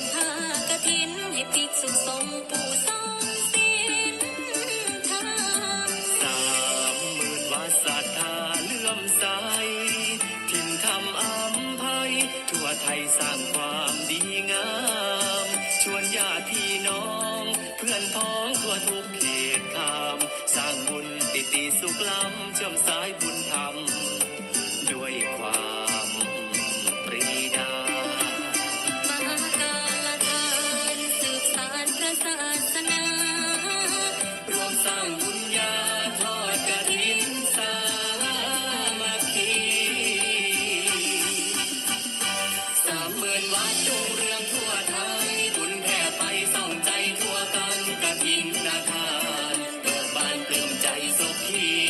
มผ้ากระถินให้ปีกสุขสมปู่ทรงศีลธรรมสามหมื่นวาศรัทธาเลื่อมใสถิ่นธรรมอำภัยทั่วไทยสร้างความดีงาม ชวนญาติพี่น้อง เพื่อนพ้องทั่วทุกเขตคาม สร้างบุญติดติสุขล้ำเชื่อมสายบุญ นวัดดูเรื่องทั่วไทยบุญแผ่ไปส่องใจทั่วกันกระทินนาคาเกิดบ้านเติมใจสุขี